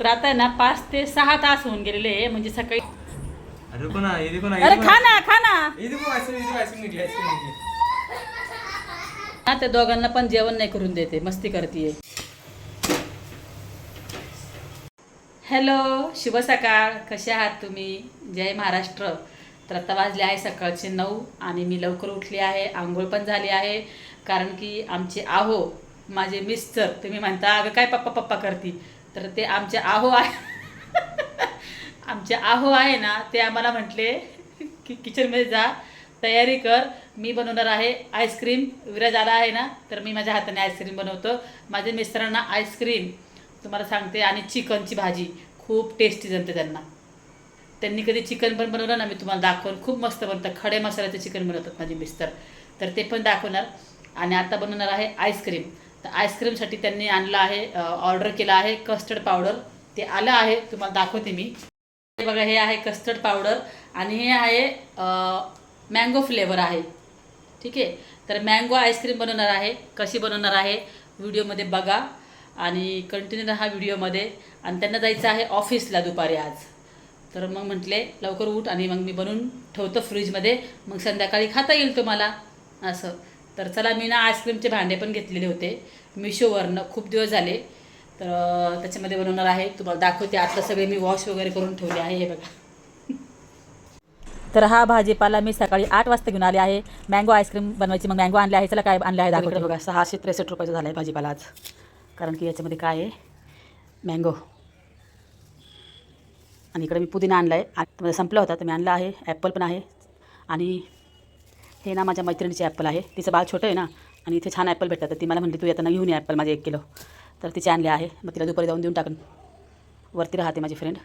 तर आता ना पाच ते सहा तास होऊन गेलेले म्हणजे सकाळी अरे ये देखो ना अरे खा ना खा ना. आइसक्रीम निकली हा त्या दोघांना पण जेवण नाही करून देते मस्ती करते हॅलो शुभ सकाळ. कसे आहात तुम्ही? जय महाराष्ट्र. तर आता वाजले आहे सकाळचे नऊ आणि मी लवकर उठली आहे. आंघोळ पण झाली आहे. कारण की आमचे आहो माझे मिस्टर तुम्ही म्हणता अगं काय पप्पा पप्पा करती? तर ते आमचे आहो आहे. आमचे आहो आहे ना ते आम्हाला म्हटले की किचनमध्ये जा तयारी कर. मी बनवणार आहे आईस्क्रीम. विराज आला आहे ना तर मी माझ्या हाताने आईस्क्रीम बनवतो. माझ्या मिस्टरांना आईस्क्रीम तुम्हाला सांगते आणि चिकनची भाजी. खूप टेस्टी जमते त्यांना. त्यांनी कधी चिकन पण बनवलं ना मी तुम्हाला दाखवून. खूप मस्त बनतं. खडे मसाल्याचं चिकन बनवतात माझे मिस्टर. तर ते पण दाखवणार. आणि आता बनवणार आहे आईस्क्रीम. तर आईस्क्रीमसाठी त्यांनी आणलं आहे ऑर्डर केलं आहे कस्टर्ड पावडर ते आलं आहे तुम्हाला दाखवते मी. हे बघा हे आहे कस्टर्ड पावडर आणि हे आहे मँगो फ्लेवर आहे. ठीक आहे? तर मँगो आईस्क्रीम बनवणार आहे कशी बनवणार आहे व्हिडिओमध्ये बघा. आणि कंटिन्यू राहा व्हिडिओमध्ये. आणि त्यांना जायचं आहे ऑफिसला दुपारी आज. तर मग म्हटले लवकर उठ आणि मग मी बनवून ठेवतो फ्रीजमध्ये मग संध्याकाळी खाता येईल तुम्हाला. असं. तर चला मी ना आईस्क्रीमचे भांडे पण घेतलेले होते. मिशोवरनं खूप दिवस झाले. तर त्याच्यामध्ये बनवणार आहे. तुम्हाला दाखवते आता सगळे मी वॉश वगैरे करून ठेवले आहे हे बघा. तर हा भाजीपाला मी सकाळी आठ वाजता घेऊन आले आहे. मँगो आईस्क्रीम बनवायची मग मँगो आणले आहे. चला काय आणले आहे दाखवते. बघा सहाशे त्रेसष्ट रुपयाचा झालं आहे भाजीपाला आज. कारण की याच्यामध्ये काय आहे? मँगो. आणि इकडे मी पुदिना आणला आहे आत संपला होता तर मी आणला आहे. ॲपल पण आहे. आणि हे ना माझ्या मैत्रिणीचे ॲपल आहे. तिचं बाळ छोटं आहे ना आणि इथे छान ॲपल भेटतात. तर ती मला म्हणली तू येताना घेऊन ये ॲपल माझे एक किलो. तर तिचे आणले आहे. मग तिला दुपारी जाऊन देऊन टाकून वरती राहते माझी फ्रेंड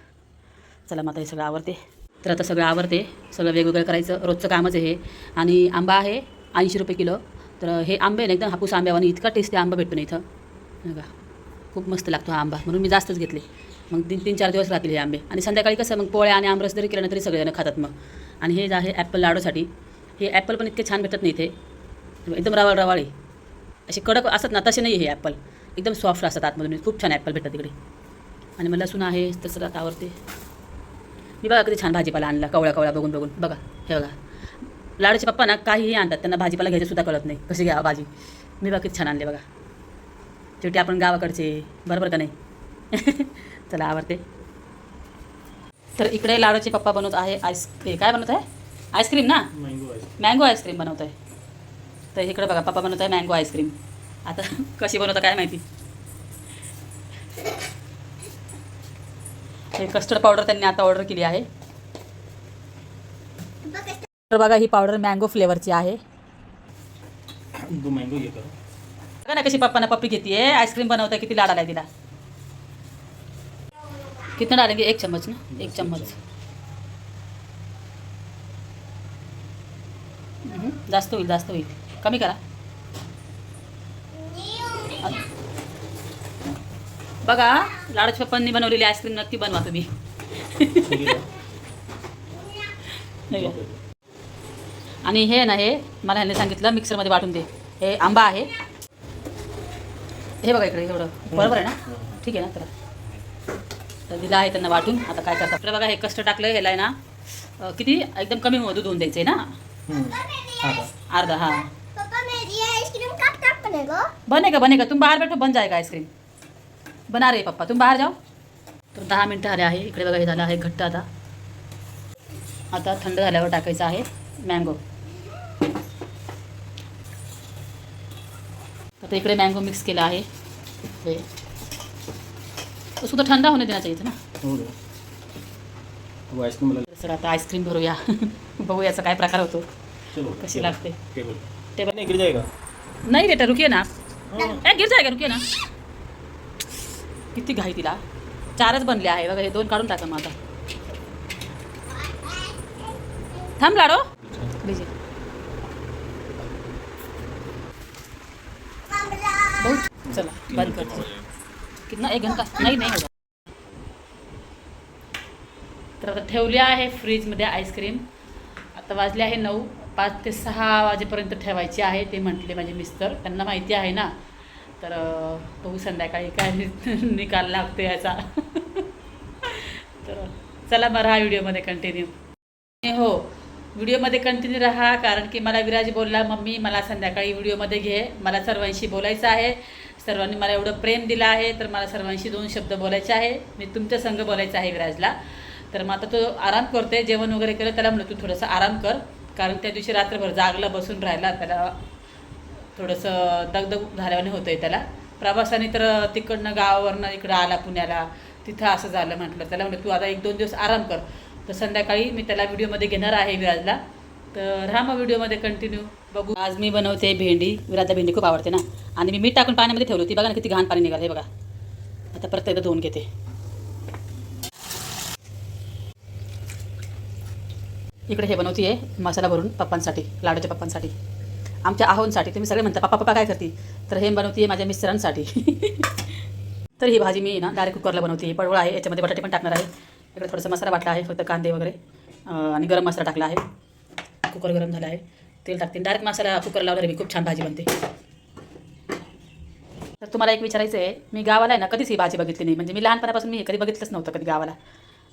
चला मग आता हे सगळं आवडते तर आता सगळं आवडते सगळं वेगवेगळं करायचं. रोजचं कामच आहे हे. आणि आंबा आहे ऐंशी रुपये किलो. तर हे आंबे आहे ना एकदम हापूस आंब्यावानी इतका टेस्टी आंबा भेटतो ना इथं. बघा खूप मस्त लागतो हा आंबा. म्हणून मी जास्तच घेतले. मग तीन तीन चार दिवस राहतील हे आंबे. आणि संध्याकाळी कसं मग पोळ्या आणि आमरस जरी केलं ना तरी सगळेजण खातात मग. आणि हे जे आहे ॲपल लाडूसाठी. हे ॲपल पण इतके छान भेटत नाही इथे. एकदम रवाळ रवाळ. आहे असे कडक असतात ना तसे नाही हे ॲपल. एकदम सॉफ्ट असतात आतमधून. खूप छान ॲपल भेटतात तिकडे. आणि मला लसूण आहे तसं आता आवडते. मी बघा कधी छान भाजीपाला आणला कवळा कवळा बघून बघून. बघा हे बघा. लाडूचे पप्पा ना काहीही आणतात त्यांना भाजीपाला घ्यायचं सुद्धा कळत नाही कशी घ्या भाजी. मी बघा किती छान आणले बघा. शेवटी आपण गावाकडचे बरोबर का नाही? चला आवडते. तर इकडे लाडूचे पप्पा बनवत आहे आईस काय बनवत आहे? आईस्क्रीम ना? मैंगो आईस्क्रीम बनवत आहे तर इकडे बघा पप्पा बनवत आहे मँगो आईस्क्रीम आता कशी बनवता काय माहिती? हे कस्टर्ड पावडर त्यांनी आता ऑर्डर केली आहे. तर बघा ही पावडर मँगो फ्लेवरची आहे. दो मैंगो ये करो. बघा ना कशी पप्पाना पप्पी घेते आईस्क्रीम बनवताय किती लाड आलाय तिला. कितना डालेंगे? एक चम्मच ना? एक चम्मच. जास्त होईल जास्त होईल. कमी करा. बघा लाडच पप्पांनी बनवलेली आईस्क्रीम नक्की बनवा तुम्ही. आणि हे ना हे मला ह्याने सांगितलं मिक्सरमध्ये वाटून दे. हे आंबा आहे. हे बघा इकडे एवढं. बरोबर आहे ना? ठीक आहे ना तर तर दिलं आहे त्यांना वाटून. आता काय करतात? बघा हे कष्ट टाकलं ह्याला आहे ना किती? एकदम कमी दूध होऊन द्यायचं आहे ना? हम्म हाँ। अर्धा पापा मेरी आइसक्रीम कब तक बनेगा बनेगा बनेगा तुम बाहेर बैठो बन जाएगा आईस्क्रीम बना रहे पप्पा तुम बाहेर जाओ तर दहा मिनटं आले आहे इकडे बघा हे झालं आहे घट्ट आता आता थंड झाल्यावर टाकायचं आहे मँगो आता इकडे मँगो मिक्स केला आहे हे तो सुद्धा थंड होणे देण्याचा इथं ना हो आइसक्रीम सर आता आईस्क्रीम भरूया. बघू याचा काय प्रकार होतो. टेबल- लागते? टेबल नहीं गिर जाएगा नाही बेटा रुकिए ना। ए गिर जाएगा रुकिए ना? किती घाई तिला. चारच बनले आहे बघा हे दोन काढून टाका मग आता. थांब लाडो. बहुत चला बंद कर दीजिए कितना एक घंटा नाही नाही होगा तर आता ठेवली आहे फ्रीजमध्ये आईस्क्रीम. आता वाजले आहे नऊ पाच ते सहा वाजेपर्यंत ठेवायची आहे ते म्हटले माझे मिस्टर. त्यांना माहिती आहे ना. तर बघू संध्याकाळी काय निकाल लागतो याचा. तर चला मग राहा व्हिडिओमध्ये कंटिन्यू हो व्हिडिओमध्ये कंटिन्यू राहा कारण की मला विराज बोलला मम्मी मला संध्याकाळी व्हिडिओमध्ये घे. मला सर्वांशी बोलायचं आहे. सर्वांनी मला एवढं प्रेम दिलं आहे तर मला सर्वांशी दोन शब्द बोलायचे आहे. मी तुमच्या संग बोलायचं आहे विराजला. तर मग आता तो आराम करतोय जेवण वगैरे केलं त्याला म्हणलं तू थोडंसं आराम कर. कारण त्या दिवशी रात्रभर जागला बसून राहिला त्याला थोडंसं दगदग झाल्याने होतं आहे त्याला. प्रवासाने तर तिकडनं गावावरनं इकडं आला पुण्याला तिथं असं झालं म्हटलं. त्याला म्हटलं तू आता एक दोन दिवस आराम कर. तर संध्याकाळी मी त्याला व्हिडिओमध्ये घेणार आहे विराजला. तर राहा मग व्हिडिओमध्ये कंटिन्यू बघू. आज मी बनवते भेंडी. विराजला भेंडी खूप आवडते ना. आणि मी मीठ टाकून पाण्यामध्ये ठेवली होती. बघा ना किती घाण पाणी निघालं हे बघा. आता परत एकदा धुवून घेते. इकडे हे बनवते आहे मसाला भरून पप्पांसाठी लाडूच्या पप्पांसाठी. आमच्या आहोंसाठी तुम्ही सगळे म्हणता पप्पा पप्पा काय करते? तर हे बनवते आहे माझ्या मिस्टरांसाठी. तर ही भाजी मी ना डायरेक्ट कुकरला बनवते पडवळ आहे याच्यामध्ये बटाटे पण टाकणार आहे. इकडे थोडासा मसाला वाटला आहे फक्त कांदे वगैरे आणि गरम मसाला टाकला आहे. कुकर गरम झाला आहे. तेल टाकते. डायरेक्ट मसाला कुकर लावणार मी खूप छान भाजी बनते. तर तुम्हाला एक विचारायचं आहे मी गावाला आहे ना कधीच ही भाजी बघितली नाही. म्हणजे मी लहानपणापासून मी कधी बघितलंच नव्हतं कधी गावाला.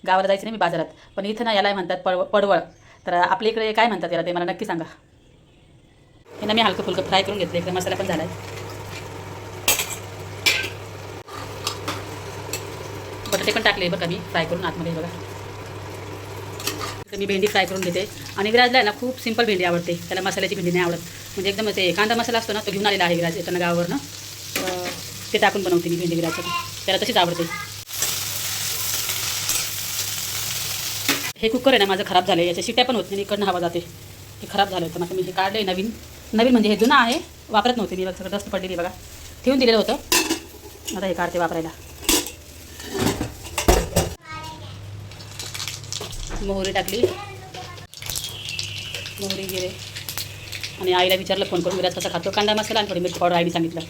गावाला जायचं नाही मी बाजारात. पण इथं ना याला म्हणतात पडव पडवळ. तर आपल्या इकडे काय म्हणतात याला ते मला नक्की सांगा. हे ना मी हलकं फुलकं फ्राय करून घेतलं इकडे मसाला पण झाला आहे बटाटे पण टाकले बरं का मी फ्राय करून आतमध्ये बघा. तर मी भेंडी फ्राय करून घेते. आणि विराजला आहे ना खूप सिंपल भेंडी आवडते. त्याला मसाल्याची भेंडी नाही आवडत. म्हणजे एकदम ते कांदा मसाला असतो ना तो घेऊन आलेला आहे विराज येताना गावावरनं. ते टाकून बनवते मी भेंडी विराजसाठी. त्याला तशीच आवडते. हे कुकर आहे ना माझं खराब झालं आहे याच्या शिट्या पण होत नाही इकडनं हवा जाते. हे खराब झालं होतं. मग मी हे काढलं आहे नवीन. नवीन म्हणजे हे जुनं आहे वापरत नव्हते मी सगळं डस्ट पडलेली बघा. ठेवून दिलेलं होतं. आता हे काढते वापरायला. मोहरी टाकली. मोहरी जिरे. आणि आईला विचारलं फोन करून विराज कसा खातो? कांदा मसाला आणि थोडी मिरची पावडर आईने सांगितलं.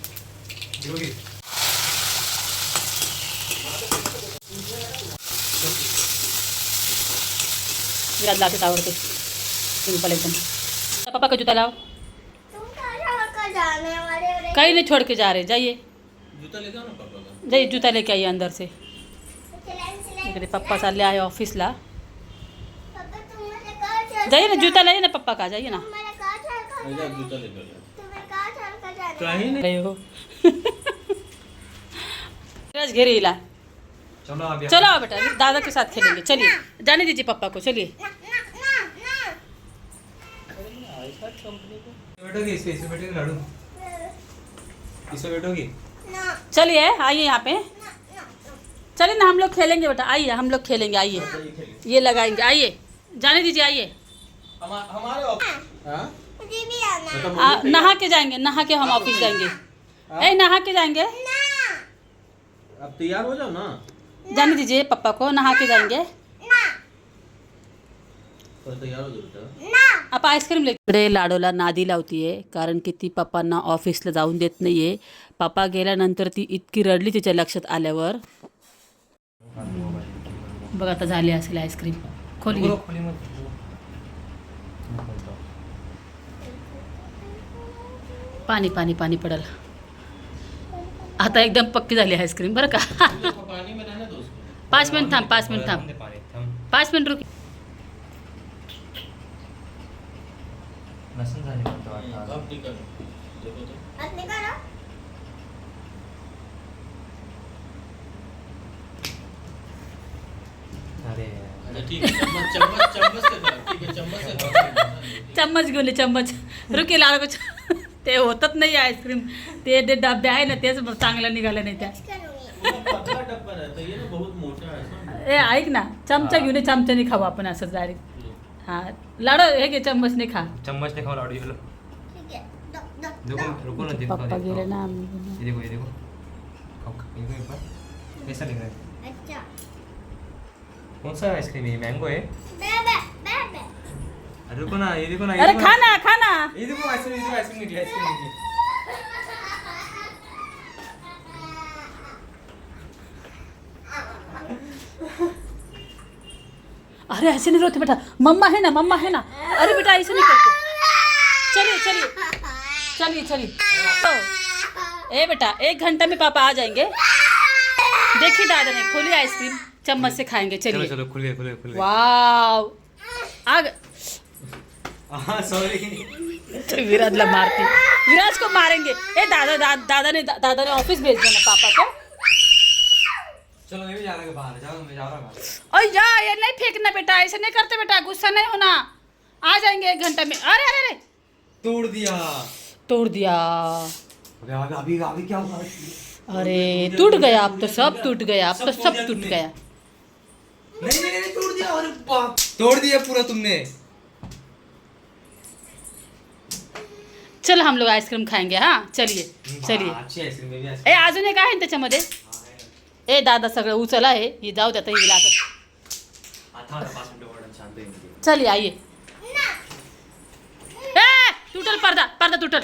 विराजला असंच आवडते सिंपल एकदम पापा का जूता लाओ तुम कहाँ का जाने वाले हो? कहीं नहीं छोड़ के जा रहे जाइए जूता ले जाओ ना पापा का जाइए जूता लेके आइए अंदर से चलें, चलें। इकडे पप्पा चालले आहे ऑफिसला पापा, तुम मुझे कहाँ चल- जाइए ना जूता लाइए ना पप्पा का जाइए ना तुम मेरे कहाँ चल कर जा जाना? जूता ले जाओ तुम्हें कहाँ चल कर जाना? काही नाही गए हो विराज घेरे इला चलो चलो आओ बेटा दादा के साथ खेलेंगे। चलिए जाने दीजिए पप्पा को चलिए। ना, ना, ना, बैठोगे इस पे इसे बैठेगे लाडू। इसे बैठोगे? ना, चलिए आइए यहाँ पे। चलिए ना हम लोग खेलेंगे बेटा आइए हम लोग खेलेंगे आइए। ये लगाएँगे आइए। जाने दीजिए आइए। हमारे ऑफ़िस हाँ? मुझे भी आना आ, नहा के जाएँगे नहा के हम ऑफ़िस जाएँगे। ए नहा के जाएँगे। अब तैयार हो जाओ ना। जाने दीजिए पप्पा को नहा के जाएंगे हो आपण आईस्क्रीम इकडे लाडोला नादी लावतीये कारण की ती पप्पांना ऑफिसला जाऊन देत नाहीये पप्पा गेल्यानंतर ती इतकी रडली तिच्या लक्षात आल्यावर बघ आता झाली असेल आईस्क्रीम खोल पाणी पाणी पाणी पडल आता एकदम पक्की झाली आईस्क्रीम बरं का पाच मिनिट थांब पाच मिनिट थांब. पाच मिनिट रुक झाली म्हणतो अरे. है चम्मच है घेऊन ये चम्मच. रुकी लाडू ते होतच नाही आईस्क्रीम. ते ते डबे आहे ना तेच चांगलं निघालं नाही त्या करूंगी वो पतला डब्बा रहता है ये ना बहुत मोटा है समझ ए ऐक ना. चमचा घेऊन ये चमच्याने खाऊ आपण असं डायरेक्ट। हा. लाडू हे घे चम्मचने खा. चम्मच ने खाओ लाडू ये लो. ठीक है दो दो. देखो दो. रुको ना देखो पप्पा गेले ना आम्ही ये देखो ये देखो. खाओ खाओ, ये देखो एक बार कैसा लग रहा है? अच्छा. कौन सा आइसक्रीम है? मैंगो है? अरे रुको ना ये देखो ना ये अरे देखो खा ना. खा ना ये देखो आइसक्रीम ये देखो आइसक्रीम निकली आइसक्रीम निकली. अरे ऐसे नहीं रोते बेटा। मम्मा है ना मम्मा है ना। अरे बेटा ऐसे नहीं करते। चलिए चलिए। चलिए चलिए। तो, ए बेटा एक घंटा में पापा आ जाएँगे। देखिए दादा ने खोली आइसक्रीम चम्मच से खाएँगे। चलो चलिए। चलो खुले खुले खुले वाव आग हाँ सॉरी तो विराजला मारते। विराज को मारेंगे। ए दादा दा, दादा ने दा, दादा ने ऑफ़िस भेज देना पापा को। चलो मैं भी जा रहा हूँ बाहर जाओ मैं जा रहा हूँ और या ये नहीं फेंकना बेटा ऐसे नहीं करते बेटा गुस्सा नहीं होना। आ जाएँगे एक घंटे में। अरे अरे अरे। तोड़ दिया। तोड़ दिया। अबे अभी अभी अभी क्या हुआ? अरे टूट गया अब तो सब टूट गया अब तो सब टूट गया। नहीं नहीं नहीं तोड़ दिया अरे बाप। तोड़ दिया पूरा तुमने। चलो हम लोग आइसक्रीम खाएँगे हाँ? चलिए चलिए। हाँ, अच्छी आइसक्रीम बेबी ए अजून एक आहे ना त्याच्यामध्ये ए दादा सगळं उचल आहे हे. जाऊ द्या हिला. चलिए आइए ए टूटल पर्दा पर्दा टूटल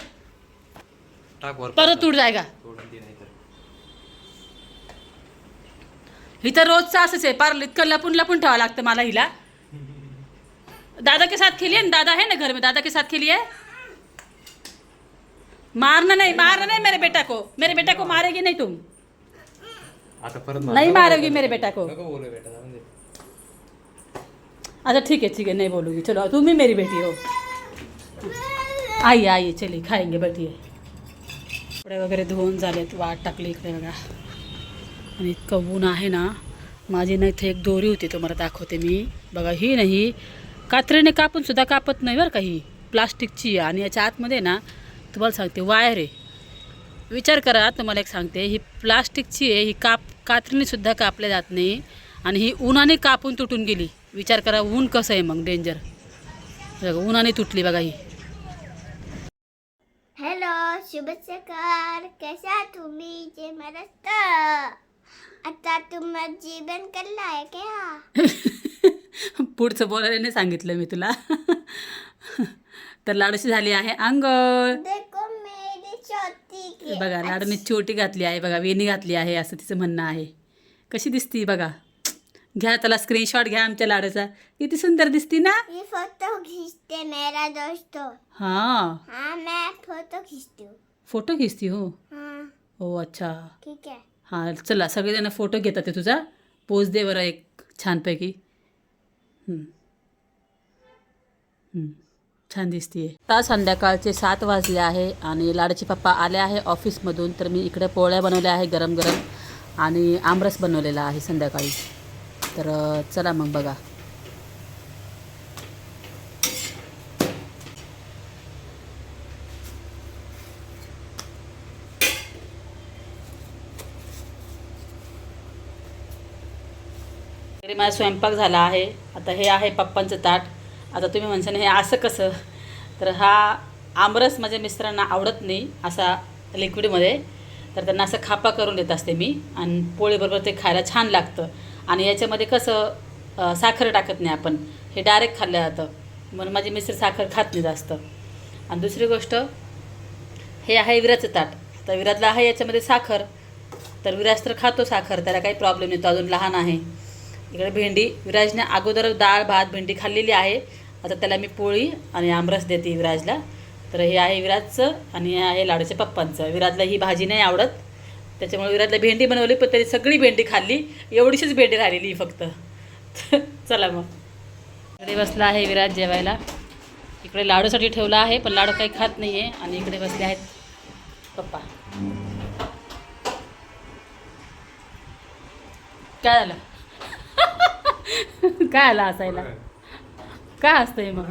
टाक वर परत टूट जाएगा तोडून दे नाही तर इथं रोजचं असंच आहे पार इतकं लपून लपून ठेवावं लागतं मला हिला. दादा के साथ खेलिए ना? दादा है ना घर में? दादा के साथ खेलिए मारना नहीं मारना नहीं मेरे बेटा को. मेरे बेटा को मारेगी नहीं तुम. आता परत नहीं मारोगी मेरे बेटा को नको बोलू बेटा जाऊन दे. अच्छा ठीक है ठीक है नहीं बोलूँगी. चलो तुम मेरी बेटी हो. आइए आइए चलिए खाएंगे बैठिए कपडे वगैरे धुवून झालेत वाट टाकली इकडे बघा. आणि इतकं ऊन आहे ना माझी ना इथे एक दोरी होती तुम्हाला दाखवते मी. बघा ही नाही कात्रीने कापून सुद्धा कापत नाही बरं का ही. प्लास्टिकची आहे. आणि याच्या आतमध्ये ना तुम्हाला सांगते वायर आहे. विचार करा तुम्हाला एक सांगते. ही प्लास्टिकची आहे ही काप कात्रीने सुद्धा कापल्या जात नाही आणि ही उन्हाने कापून तुटून गेली. विचार करा ऊन कसं आहे मग? डेंजर बघा उन्हाने तुटली बघा ही. हॅलो शुभ सकाळ कशा तुम्ही? जे महाराष्ट्र. आता तुम्हाला जीवन करलं आहे क्या पुढचं बोलायला नाही सांगितलं मी तुला. तर लाडूशी झाली आहे अंगळ बघा लाडूने छोटी घातली आहे बघा वेणी घातली आहे असं तिचं म्हणणं आहे. कशी दिसती बघा. घ्या त्याला स्क्रीनशॉट घ्या आमच्या लाडूचा. किती सुंदर दिसती ना? ये फोटो खींचते मेरा दोस्तों. हां. हाँ मैं फोटो खींचती हूँ. फोटो खिचती हो? हाँ. हो अच्छा. ठीक है हां चला सगळेजण फोटो घेतात ते तुझा. पोज दे बरं एक छानपैकी. हम्म. हम्म. छान दिसते आता संध्याकाळचे सात वाजले आहे आणि लाडाचे पप्पा आले आहे ऑफिसमधून. तर मी इकडे पोळ्या बनवल्या आहे गरम गरम आणि आमरस बनवलेला आहे संध्याकाळी. तर चला मग बघा. तरी माझा स्वयंपाक झाला आहे. आता हे आहे पप्पांचं ताट. आता तुम्ही म्हणसान हे असं कसं? तर हा आमरस माझ्या मिस्टरांना आवडत नाही असा लिक्विडमध्ये तर त्यांना असं खापा करून देत असते मी आणि पोळीबरोबर ते खायला छान लागतं. आणि याच्यामध्ये कसं साखर टाकत नाही आपण हे डायरेक्ट खाल्लं जातं. म्हणून माझी मिस्टर साखर खात नाही जास्त. आणि दुसरी गोष्ट हे आहे विराचं ताट. तर विराजला आहे याच्यामध्ये साखर. तर विराज तर खातो साखर त्याला काही प्रॉब्लेम नाही तो अजून लहान आहे. इकडे भेंडी. विराजने अगोदर डाळ भात भेंडी खाल्लेली आहे. आता त्याला मी पोळी आणि आमरस देते विराजला. तर हे आहे विराजचं आणि हे आहे लाडूच्या पप्पांचं. विराजला ही भाजी नाही आवडत. त्याच्यामुळे विराजला भेंडी बनवली पण त्याची सगळी भेंडी खाल्ली. एवढीशीच भेंडी राहिलेली फक्त. चला मग. इकडे बसला आहे विराज जेवायला. इकडे लाडूसाठी ठेवला आहे पण लाडू काही खात नाही आहे आणि इकडे बसले आहेत पप्पा. काय झालं? काय आलं असायला? काय असतंय मग?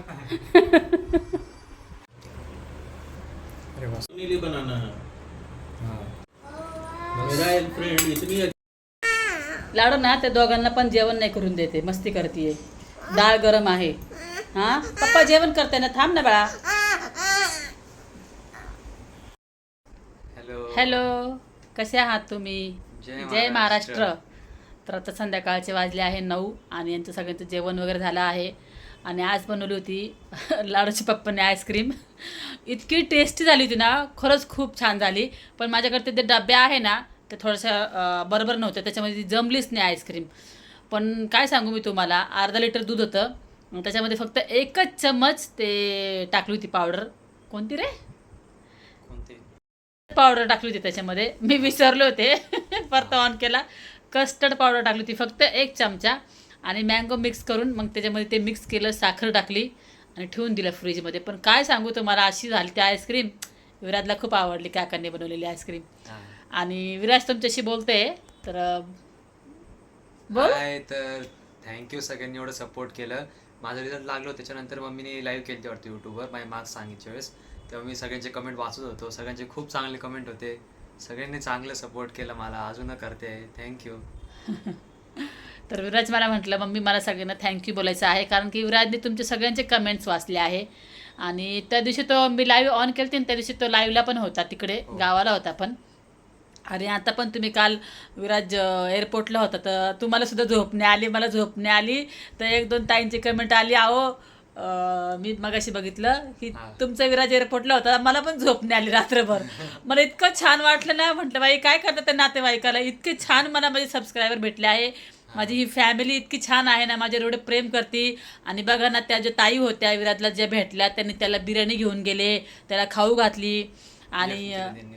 लाडू ना त्या दोघांना पण जेवण नाही करून देते. मस्ती करतीये. डाळ गरम आहे. हा? पप्पा जेवण करते ना थांब ना बाळा. हॅलो हॅलो कसे आहात तुम्ही? जय महाराष्ट्र. तर आता संध्याकाळचे वाजले आहे नऊ आणि यांचं सगळ्यांचं जेवण वगैरे झालं आहे. आणि आज बनवली होती लाडूची पप्पाने आईस्क्रीम. इतकी टेस्टी झाली होती ना खरंच खूप छान झाली. पण माझ्याकडे ते डबे आहे ना ते थोडंसं बरोबर नव्हतं त्याच्यामध्ये ती जमलीच नाही आईस्क्रीम. पण काय सांगू मी तुम्हाला अर्धा लिटर दूध होतं. त्याच्यामध्ये फक्त एकच चम्मच ते टाकली होती पावडर. कोणती रे? कोणते? पावडर टाकली होती त्याच्यामध्ये. मी विसरले होते. परत ऑन केला. कस्टर्ड पावडर टाकली होती फक्त एक चमचा. आणि मँगो मिक्स करून मग त्याच्यामध्ये ते मिक्स केलं साखर टाकली आणि ठेवून दिलं फ्रीजमध्ये पण काय सांगू तुम्हाला अशी झाली ती आईस्क्रीम विराजला खूप आवडली काकांनी बनवलेली आईस्क्रीम आणि विराज तुमच्याशी बोलते तर बोल. काय तर थँक्यू सगळ्यांनी एवढं सपोर्ट केलं. माझं रिझल्ट लागलो त्याच्यानंतर मम्मीने लाईव्ह केली होती वाटतं यूट्यूबवर माझे मार्क्स सांगितच्या वेळेस. तेव्हा मी सगळ्यांचे कमेंट वाचत होतो. सगळ्यांचे खूप चांगले कमेंट होते. सगळ्यांनी चांगलं सपोर्ट केलं मला अजून करते. थँक्यू तर विराज मला म्हटलं मम्मी मला सगळ्यांना थँक्यू बोलायचं आहे कारण की विराजने तुमचे सगळ्यांचे कमेंट्स वाचले आहे. आणि त्या दिवशी तो मी लाईव्ह ऑन केली त्या दिवशी तो लाईव्हला पण होता तिकडे हो. गावाला होता पण. आणि आता पण तुम्ही काल विराज एअरपोर्टला होता तर तुम्हाला सुद्धा झोप नाही आली मला झोप नाही आली तर एक दोन ताईंची कमेंट आली आहो मी मगाशी बघितलं की. तुमचा विराज एअरपोर्टला होता. मला पण झोप नाही आली रात्रभर. मला इतकं छान वाटलं ना. म्हटलं बाई काय करतात त्या नातेवाईकाला? इतके छान मला माझे सबस्क्रायबर भेटले आहे. माझी ही फॅमिली इतकी छान आहे ना. माझ्यावर एवढे प्रेम करते. आणि बघा ना त्या ज्या ताई होत्या विराजला ज्या भेटल्या त्यांनी त्याला बिर्याणी घेऊन गेले. त्याला खाऊ घातली. आणि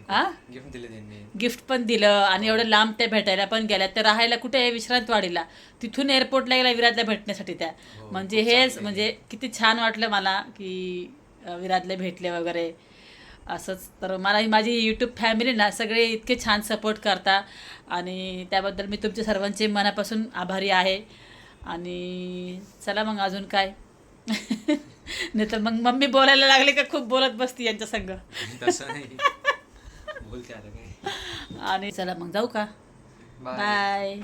हा? गिफ्ट दिले त्यांनी. गिफ्ट पण दिलं आणि एवढं लांब त्या भेटायला पण गेल्या. त्या राहायला कुठे आहे? विश्रांतवाडीला. तिथून एअरपोर्टला गेला विराजला भेटण्यासाठी त्या. हो, म्हणजे हेच म्हणजे किती छान वाटलं मला की विराजला भेटले वगैरे. असंच. तर मला ही माझी यूट्यूब फॅमिली ना सगळे इतके छान सपोर्ट करता. आणि त्याबद्दल मी तुमच्या सर्वांचे मनापासून आभारी आहे. आणि चला मग अजून काय? नाही तर मग मम्मी बोलायला लागले का खूप बोलत बसती यांच्या संग. तसं नाही. बोलते आता काय. आणि चला मग जाऊ का? Bye bye